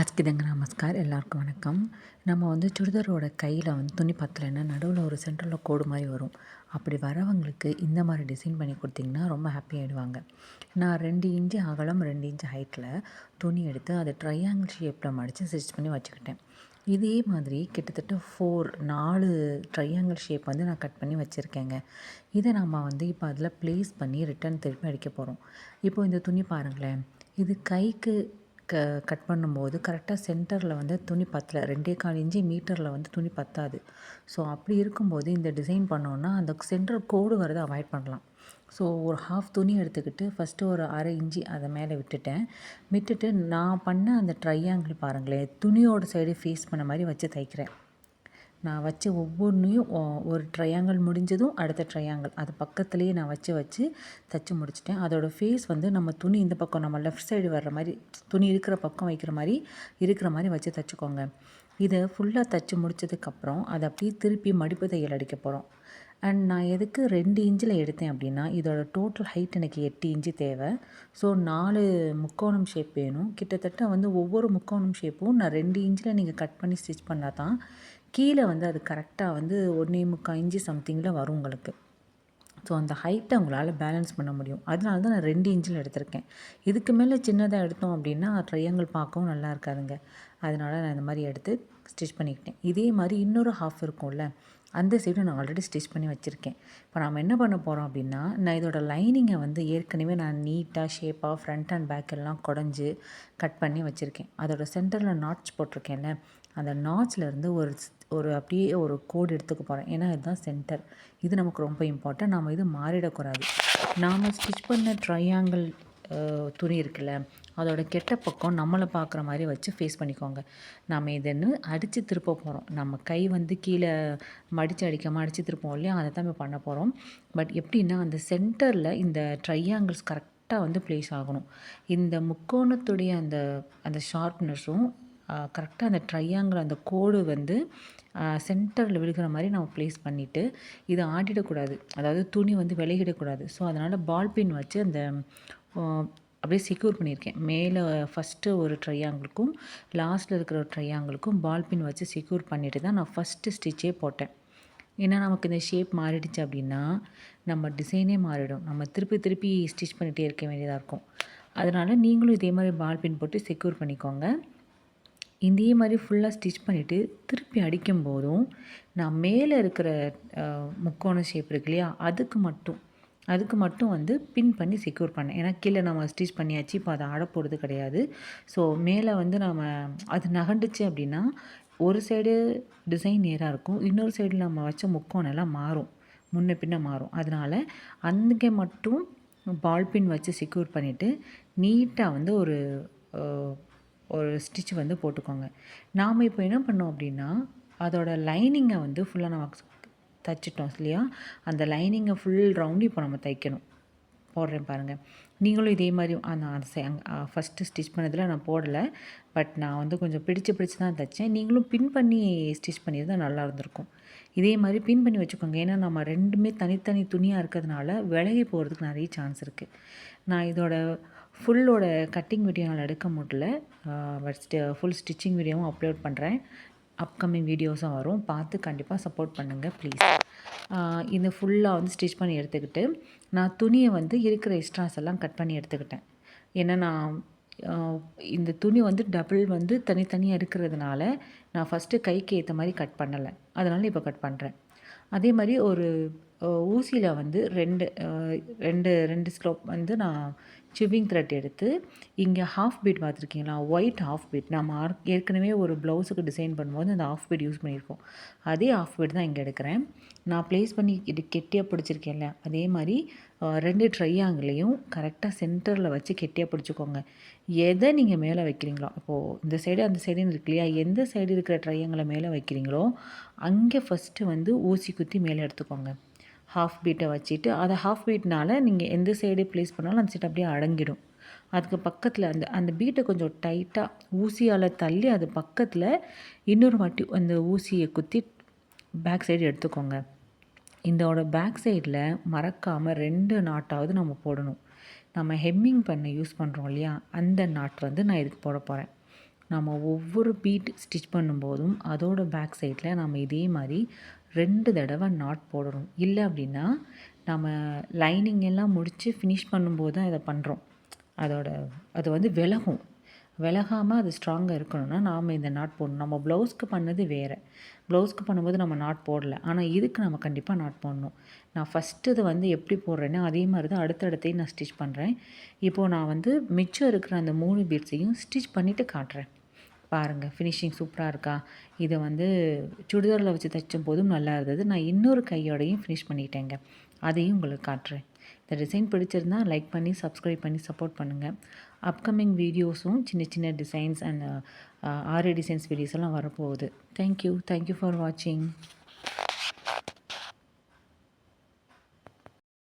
அஸ்கிதங்க நமஸ்கார். எல்லாருக்கும் வணக்கம். நம்ம வந்து சுடிதாரோட கையில் வந்து துணி பத்தலைன்னா நடுவில் ஒரு சென்டரில் கோடு மாதிரி வரும். அப்படி வரவங்களுக்கு இந்த மாதிரி டிசைன் பண்ணி கொடுத்திங்கன்னா ரொம்ப ஹாப்பி ஆகிடுவாங்க நான் ரெண்டு இன்ச்சு அகலம் ரெண்டு இன்ச்சு ஹைட்டில் துணி எடுத்து அதை ட்ரையாங்கிள் ஷேப்பில் மடித்து ஸ்டிச் பண்ணி வச்சுக்கிட்டேன். இதே மாதிரி கிட்டத்தட்ட ஃபோர் நாலு ட்ரையாங்கிள் ஷேப் வந்து நான் கட் பண்ணி வச்சுருக்கேங்க. இதை நம்ம வந்து இப்போ அதில் ப்ளேஸ் பண்ணி ரிட்டன் திருப்பி அடிக்க போகிறோம் இப்போது இந்த துணி பாருங்களேன். இது கைக்கு க கட் பண்ணும்போது கரெக்டாக சென்டரில் வந்து துணி பத்தலை. ரெண்டே கால் இன்ச்சு மீட்டரில் வந்து துணி பத்தாது. ஸோ அப்படி இருக்கும்போது இந்த டிசைன் பண்ணோன்னா அந்த சென்டர் கோடு வரதை அவாய்ட் பண்ணலாம். ஸோ ஒரு ஹாஃப் துணி எடுத்துக்கிட்டு ஃபஸ்ட்டு ஒரு அரை இஞ்சி அதை மேலே விட்டுட்டேன். விட்டுட்டு நான் பண்ண அந்த ட்ரையாங்கிள் பாருங்களேன் துணியோட சைடு ஃபேஸ் பண்ண மாதிரி வச்சு தைக்கிறேன். நான் வச்ச ஒவ்வொன்றையும் ஒரு ட்ரையாங்கிள் முடிஞ்சதும் அடுத்த ட்ரையாங்கிள் அது பக்கத்துலேயே நான் வச்சு வச்சு தைச்சி முடிச்சிட்டேன். அதோடய ஃபேஸ் வந்து நம்ம துணி இந்த பக்கம் நம்ம லெஃப்ட் சைடு வர்ற மாதிரி துணி இருக்கிற பக்கம் வைக்கிற மாதிரி இருக்கிற மாதிரி வச்சு தைச்சிக்கோங்க. இதை ஃபுல்லாக தைச்சி முடிச்சதுக்கப்புறம் அதை அப்படியே திருப்பி மடிப்பு தையல் அடிக்க போகிறோம் அண்ட் நான் எதுக்கு ரெண்டு இன்ச்சில் எடுத்தேன் அப்படின்னா இதோட டோட்டல் ஹைட் எனக்கு எட்டு இன்ச்சு தேவை. ஸோ நாலு முக்கோணம் ஷேப் வேணும். கிட்டத்தட்ட வந்து ஒவ்வொரு முக்கோணம் ஷேப்பும் நான் ரெண்டு இன்ச்சில் நீங்கள் கட் பண்ணி ஸ்டிச் பண்ணால் தான் கீழே வந்து அது கரெக்டாக வந்து ஒன்றே முக்கால் இன்ச்சு சம்திங்கில் வரும் உங்களுக்கு. ஸோ அந்த ஹைட்டை உங்களால் பேலன்ஸ் பண்ண முடியும். அதனால தான் நான் ரெண்டு இன்ச்சில் எடுத்திருக்கேன். இதுக்கு மேலே சின்னதாக எடுத்தோம் அப்படின்னா ட்ரையாங்கிள் பார்க்கவும் நல்லா இருக்காதுங்க. அதனால் நான் இந்த மாதிரி எடுத்து ஸ்டிச் பண்ணிக்கிட்டேன். இதே மாதிரி இன்னொரு ஹாஃப் இருக்கும்ல அந்த சைடும் நான் ஆல்ரெடி ஸ்டிச் பண்ணி வச்சுருக்கேன். இப்போ நம்ம என்ன பண்ண போகிறோம் அப்படின்னா நான் இதோட லைனிங்கை வந்து ஏற்கனவே நான் நீட்டாக ஷேப்பாக ஃப்ரண்ட் அண்ட் பேக் எல்லாம் குடஞ்சி கட் பண்ணி வச்சுருக்கேன். அதோட சென்டரில் நாட்ச் போட்டிருக்கேன்ல அந்த நாட்ச்லேருந்து ஒரு ஒரு அப்படியே ஒரு கோடு எடுத்துக்க போகிறேன் ஏன்னா இதுதான் சென்டர் இது நமக்கு ரொம்ப இம்பார்ட்டன்ட் நாம் இது மாறிடக்கூடாது நாம் ஸ்டிச் பண்ண ட்ரையாங்கிள் துணி இருக்குல்ல அதோட கெட்ட பக்கம் நம்மளை பார்க்குற மாதிரி வச்சு ஃபேஸ் பண்ணிக்கோங்க. நம்ம இதன்னு அடித்து திருப்ப போகிறோம் நம்ம கை வந்து கீழே மடித்து அடிக்காமல் அடித்து திருப்போம் இல்லையா? அதை தான் பண்ண போகிறோம் பட் எப்படின்னா அந்த சென்டரில் இந்த ட்ரையாங்கிள்ஸ் கரெக்டாக வந்து ப்ளேஸ் ஆகணும். இந்த முக்கோணத்துடைய அந்த அந்த ஷார்ப்னஸும் கரெக்டாக அந்த ட்ரையாங்கிள் அந்த கோடு வந்து சென்டரில் விழுகிற மாதிரி நம்ம ப்ளேஸ் பண்ணிவிட்டு இதை ஆட்டிடக்கூடாது. அதாவது துணி வந்து விலகிடக்கூடாது. ஸோ அதனால் பால் பின் வச்சு அந்த அப்படியே செக்யூர் பண்ணியிருக்கேன். மேலே ஃபஸ்ட்டு ஒரு ட்ரையாங்கிளுக்கும் லாஸ்ட்டில் இருக்கிற ஒரு ட்ரையாங்கிளுக்கும் பால் பின் வச்சு செக்யூர் பண்ணிவிட்டு தான் நான் ஃபஸ்ட்டு ஸ்டிச்சே போட்டேன். ஏன்னா நமக்கு இந்த ஷேப் மாறிடுச்சு அப்படின்னா நம்ம டிசைனே மாறிடும். நம்ம திருப்பி திருப்பி ஸ்டிச் பண்ணிகிட்டே இருக்க வேண்டியதாக இருக்கும். அதனால் நீங்களும் இதே மாதிரி பால் பின் போட்டு செக்யூர் பண்ணிக்கோங்க. இதே மாதிரி ஃபுல்லாக ஸ்டிச் பண்ணிவிட்டு திருப்பி அடிக்கும் போதும் நான் மேலே இருக்கிற முக்கோண ஷேப் இருக்கு இல்லையா? அதுக்கு மட்டும் அதுக்கு மட்டும் வந்து பின் பண்ணி செக்யூர் பண்ணேன். ஏன்னா கீழே நம்ம ஸ்டிச் பண்ணியாச்சு இப்போ அதை ஆட போகிறது கிடையாது. ஸோ மேலே வந்து நம்ம அது நகண்டுச்சு அப்படின்னா ஒரு சைடு டிசைன் நேராக இருக்கும். இன்னொரு சைடில் நம்ம வச்ச முக்கோணெல்லாம் மாறும். முன்ன பின்ன மாறும். அதனால் அங்கே மட்டும் பால் பின் வச்சு செக்யூர் பண்ணிவிட்டு நீட்டாக வந்து ஒரு ஒரு ஸ்டிச் வந்து போட்டுக்கோங்க. நாம் இப்போ என்ன பண்ணோம் அப்படின்னா அதோட லைனிங்கை வந்து ஃபுல்லாக நம்ம தைச்சிட்டோம் இல்லையா? அந்த லைனிங்கை ஃபுல் ரவுண்டு இப்போ நம்ம தைக்கணும். போடுறேன் பாருங்கள் நீங்களும் இதே மாதிரி அந்த ஃபஸ்ட்டு ஸ்டிச் பண்ணதில் நான் போடலை. பட் நான் வந்து கொஞ்சம் பிடிச்சு பிடிச்சி தான் தைச்சேன். நீங்களும் பின் பண்ணி ஸ்டிச் பண்ணியிருந்தால் நல்லா இருந்திருக்கும். இதே மாதிரி பின் பண்ணி வச்சுக்கோங்க. ஏன்னா நம்ம ரெண்டுமே தனித்தனி துணியாக இருக்கிறதுனால விலகி போகிறதுக்கு நிறைய சான்ஸ் இருக்குது நான் இதோட ஃபுல்லோட கட்டிங் வீடியோ எடுக்க முடியல. பட் ஃபுல் ஸ்டிச்சிங் வீடியோவும் அப்லோட் பண்ணுறேன் அப்கமிங் வீடியோஸும் வரும். பார்த்து கண்டிப்பாக சப்போர்ட் பண்ணுங்கள் ப்ளீஸ் இந்த ஃபுல்லாக வந்து ஸ்டிச் பண்ணி எடுத்துக்கிட்டு நான் துணியை வந்து இருக்கிற எக்ஸ்ட்ராஸ் எல்லாம் கட் பண்ணி எடுத்துக்கிட்டேன். ஏன்னா நான் இந்த துணி வந்து டபுள் வந்து தனித்தனியாக இருக்கிறதுனால நான் ஃபஸ்ட்டு கைக்கு ஏற்ற மாதிரி கட் பண்ணலை. அதனால் இப்போ கட் பண்ணுறேன் அதே மாதிரி ஒரு ஊசியில் வந்து ரெண்டு ரெண்டு ரெண்டு ஸ்லோப் வந்து நான் சிவிங் த்ரெட் எடுத்து இங்கே ஹாஃப் பீட் பார்த்துருக்கீங்களா? ஒயிட் ஹாஃப் பீட் நம்ம ஏற்கனவே ஒரு ப்ளவுஸுக்கு டிசைன் பண்ணும்போது அந்த ஹாஃப் பீட் யூஸ் பண்ணியிருக்கோம். அதே ஹாஃப் பீட் தான் இங்கே எடுக்கிறேன். நான் ப்ளேஸ் பண்ணி இது கெட்டியாக பிடிச்சிருக்கேன்ல. அதே மாதிரி ரெண்டு ட்ரையாங்கிலையும் கரெக்டாக சென்டரில் வச்சு கெட்டியாக பிடிச்சிக்கோங்க. எதை நீங்கள் மேலே வைக்கிறீங்களோ இப்போது இந்த சைடு அந்த சைடுன்னு இருக்கு இல்லையா? எந்த சைடு இருக்கிற ட்ரையாங்கில் மேலே வைக்கிறீங்களோ அங்கே ஃபஸ்ட்டு வந்து ஊசி குத்தி மேலே எடுத்துக்கோங்க. ஹாஃப் பீட்டை வச்சுட்டு அதை ஹாஃப் பீட்னால் நீங்கள் எந்த சைடு ப்ளேஸ் பண்ணாலும் அந்த சைடு அப்படியே அடங்கிடும். அதுக்கு பக்கத்தில் அந்த அந்த பீட்டை கொஞ்சம் டைட்டாக ஊசியால் தள்ளி அது பக்கத்தில் இன்னொரு வாட்டி அந்த ஊசியை குத்தி பேக் சைடு எடுத்துக்கோங்க. இதோட பேக் சைடில் மறக்காமல் ரெண்டு நாட்டாவது நம்ம போடணும். நம்ம ஹெம்மிங் பண்ண யூஸ் பண்ணுறோம் இல்லையா? அந்த நாட் வந்து நான் இதுக்கு போட போகிறேன் நம்ம ஒவ்வொரு பீட் ஸ்டிச் பண்ணும்போதும் அதோட பேக் சைடில் நம்ம இதே மாதிரி ரெண்டு தடவை நாட் போடணும். இல்லை அப்படின்னா நம்ம லைனிங் எல்லாம் முடித்து ஃபினிஷ் பண்ணும்போது தான் இதை பண்ணுறோம் அதோட அது வந்து விலகும். விலகாமல் அது ஸ்ட்ராங்காக இருக்கணும்னா நாம் இந்த நாட் போடணும். நம்ம ப்ளவுஸ்க்கு பண்ணது வேறு. ப்ளவுஸ்க்கு பண்ணும்போது நம்ம நாட் போடல. ஆனால் இதுக்கு நம்ம கண்டிப்பாக நாட் போடணும். நான் ஃபஸ்ட்டு இது வந்து எப்படி போடுறேன்னா அதே மாதிரி தான் அடுத்தடுத்தையும் நான் ஸ்டிச் பண்ணுறேன் இப்போது நான் வந்து மிச்சம் இருக்கிற அந்த மூணு பீட்ஸையும் ஸ்டிச் பண்ணிவிட்டு காட்டுறேன். பாருங்கள் ஃபினிஷிங் சூப்பராக இருக்கா? இதை வந்து சுடிதாரில் வச்சு தைச்சும் போதும் நல்லா இருந்தது. நான் இன்னொரு கையோடையும் ஃபினிஷ் பண்ணிட்டேங்க. அதையும் உங்களுக்கு காட்டுறேன். இந்த டிசைன் பிடிச்சிருந்தா லைக் பண்ணி சப்ஸ்கிரைப் பண்ணி சப்போர்ட் பண்ணுங்கள் அப்கமிங் வீடியோஸும் சின்ன சின்ன designs and aari designs videos எல்லாம் வரப்போகுது. தேங்க்யூ தேங்க்யூ ஃபார் வாட்சிங்